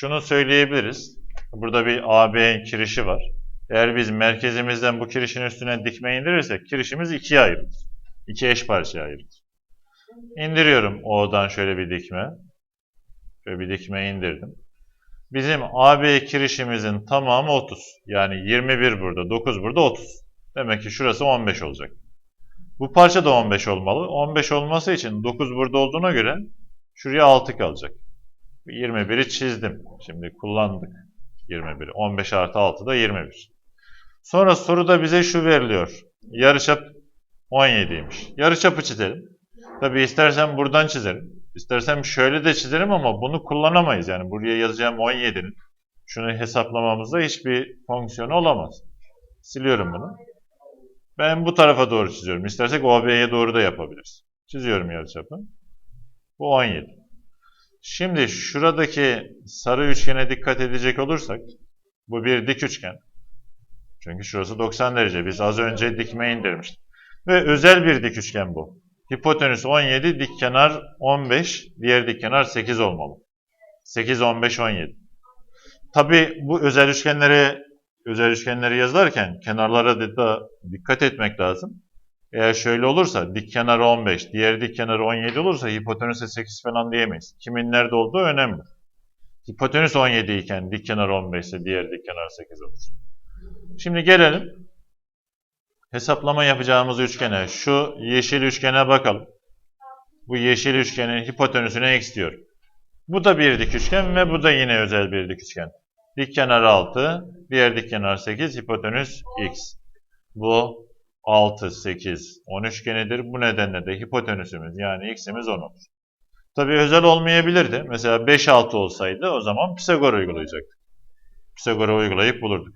şunu söyleyebiliriz. Burada bir AB kirişi var. Eğer biz merkezimizden bu kirişin üstüne dikme indirirsek kirişimiz ikiye ayrılır. İki eş parçaya ayrılır. İndiriyorum O'dan şöyle bir dikme. Şöyle bir dikme indirdim. Bizim AB kirişimizin tamamı 30. Yani 21 burada, 9 burada, 30. Demek ki şurası 15 olacak. Bu parça da 15 olmalı. 15 olması için 9 burada olduğuna göre şuraya 6 kalacak. 21'i çizdim. Şimdi kullandık 21'i. 15 artı 6 da 21. Sonra soruda bize şu veriliyor. Yarıçap 17'ymiş. Yarıçapı çizelim. Tabi istersen buradan çizerim. İstersem şöyle de çizerim ama bunu kullanamayız. Yani buraya yazacağım 17'nin şunu hesaplamamızda hiçbir fonksiyonu olamaz. Siliyorum bunu. Ben bu tarafa doğru çiziyorum. İstersek OB'ye doğru da yapabiliriz. Çiziyorum yarıçapı. Bu 17. Şimdi şuradaki sarı üçgene dikkat edecek olursak bu bir dik üçgen. Çünkü şurası 90 derece. Biz az önce dikme indirmiştik. Ve özel bir dik üçgen bu. Hipotenüs 17, dik kenar 15, diğer dik kenar 8 olmalı. 8, 15, 17. Tabi bu özel üçgenleri özel üçgenleri yazarken kenarlara da, dikkat etmek lazım. Eğer şöyle olursa dik kenar 15, diğer dik kenar 17 olursa hipotenüse 8 falan diyemeyiz. Kimin nerede olduğu önemli. Hipotenüs 17 iken dik kenar 15 ise diğer dik kenar 8 olur. Şimdi gelelim hesaplama yapacağımız üçgene. Şu yeşil üçgene bakalım. Bu yeşil üçgenin hipotenüsüne x diyor. Bu da bir dik üçgen ve bu da yine özel bir dik üçgen. Dik kenar 6, diğer dik kenar 8, hipotenüs x. Bu 6, 8, 10 üçgenidir. Bu nedenle de hipotenüsümüz yani x'imiz 10 olur. Tabi özel olmayabilirdi. Mesela 5, 6 olsaydı o zaman Pisagor uygulayacaktık. Pisagor'u uygulayıp bulurduk.